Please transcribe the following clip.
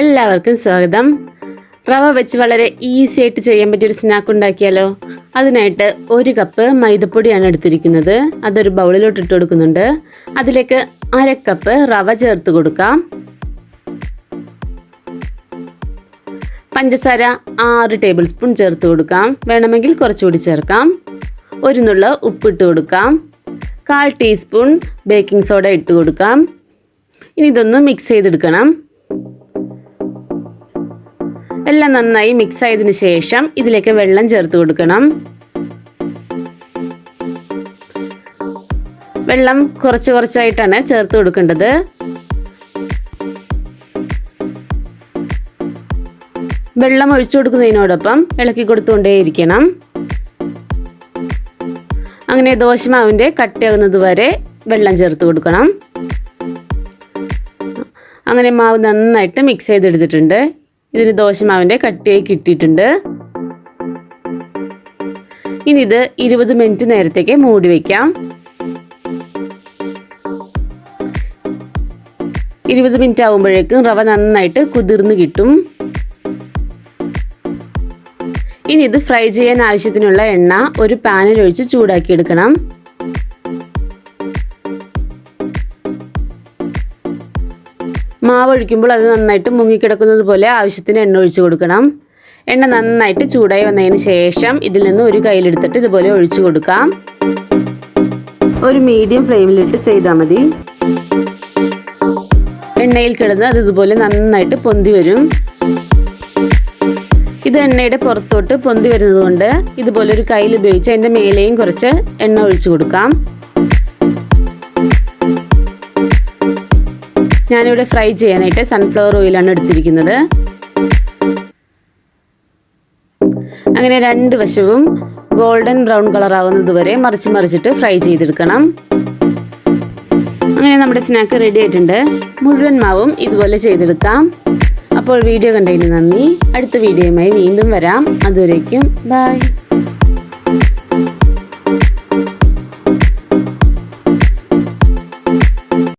എല്ലാവർക്കും സ്വാഗതം. റവ വെച്ച് വളരെ ഈസി ആയിട്ട് ചെയ്യാൻ പറ്റിയ ഒരു സ്നാക്ക് ഉണ്ടാക്കിയാലോ? അതിനായിട്ട് ഒരു കപ്പ് മൈദപ്പൊടിയാണ് എടുത്തിരിക്കുന്നത്. അതൊരു ബൗളിലോട്ട് ഇട്ട് കൊടുക്കുന്നുണ്ട്. അതിലേക്ക് അര കപ്പ് റവ ചേർത്ത് കൊടുക്കാം. പഞ്ചസാര ആറ് ടേബിൾ സ്പൂൺ ചേർത്ത് കൊടുക്കാം. വേണമെങ്കിൽ കുറച്ചുകൂടി ചേർക്കാം. ഒരു നുള്ള ഉപ്പിട്ട് കൊടുക്കാം. കാൽ ടീസ്പൂൺ ബേക്കിംഗ് സോഡ ഇട്ട് കൊടുക്കാം. ഇനി ഇതൊന്ന് മിക്സ് ചെയ്തെടുക്കണം. എല്ലാം നന്നായി മിക്സ് ആയതിനു ശേഷം ഇതിലേക്ക് വെള്ളം ചേർത്ത് കൊടുക്കണം. വെള്ളം കുറച്ച് കുറച്ചായിട്ടാണ് ചേർത്ത് കൊടുക്കേണ്ടത്. വെള്ളം ഒഴിച്ചു കൊടുക്കുന്നതിനോടൊപ്പം ഇളക്കി കൊടുത്തുകൊണ്ടേയിരിക്കണം. അങ്ങനെ ദോശമാവിന്റെ കട്ടിയാകുന്നത് വരെ വെള്ളം ചേർത്ത് കൊടുക്കണം. അങ്ങനെ മാവ് നന്നായിട്ട് മിക്സ് ചെയ്തെടുത്തിട്ടുണ്ട്. ഇതിന് ദോശമാവിന്റെ കട്ടിയായി കിട്ടിയിട്ടുണ്ട്. ഇനി ഇത് ഇരുപത് മിനിറ്റ് നേരത്തേക്ക് മൂടി വയ്ക്കാം ഇരുപത് മിനിറ്റ് ആകുമ്പോഴേക്കും റവ നന്നായിട്ട് കുതിർന്ന് കിട്ടും. ഇനി ഇത് ഫ്രൈ ചെയ്യാൻ ആവശ്യത്തിനുള്ള എണ്ണ ഒരു പാനിൽ ഒഴിച്ച് ചൂടാക്കി മാവ് ഒഴിക്കുമ്പോൾ അത് നന്നായിട്ട് മുങ്ങിക്കിടക്കുന്നത് പോലെ ആവശ്യത്തിന് എണ്ണ ഒഴിച്ചു കൊടുക്കണം. എണ്ണ നന്നായിട്ട് ചൂടായി വന്നതിന് ശേഷം ഇതിൽ നിന്ന് ഒരു കയ്യിലെടുത്തിട്ട് ഇതുപോലെ ഒഴിച്ചു കൊടുക്കാം. ഒരു മീഡിയം ഫ്ലെയിമിലിട്ട് ചെയ്താൽ മതി. എണ്ണയിൽ കിടന്ന് അത് ഇതുപോലെ നന്നായിട്ട് പൊന്തി വരും. ഇത് എണ്ണയുടെ പുറത്തോട്ട് പൊന്തി വരുന്നത് കൊണ്ട് ഇതുപോലെ ഒരു കയ്യിൽ ഉപയോഗിച്ച് അതിന്റെ മേലെയും കുറച്ച് എണ്ണ ഒഴിച്ചു കൊടുക്കാം. ഞാനിവിടെ ഫ്രൈ ചെയ്യാനായിട്ട് സൺഫ്ലവർ ഓയിലാണ് എടുത്തിരിക്കുന്നത്. അങ്ങനെ രണ്ട് വശവും ഗോൾഡൻ ബ്രൗൺ കളർ ആവുന്നത് വരെ മറിച്ച് മറിച്ചിട്ട് ഫ്രൈ ചെയ്തെടുക്കണം. അങ്ങനെ നമ്മുടെ സ്നാക്ക് റെഡി ആയിട്ടുണ്ട്. മുഴുവൻ മാവും ഇതുപോലെ ചെയ്തെടുക്കാം. അപ്പോൾ വീഡിയോ കണ്ടതിന് നന്ദി. അടുത്ത വീഡിയോയുമായി വീണ്ടും വരാം. അതുവരേക്കും ബൈ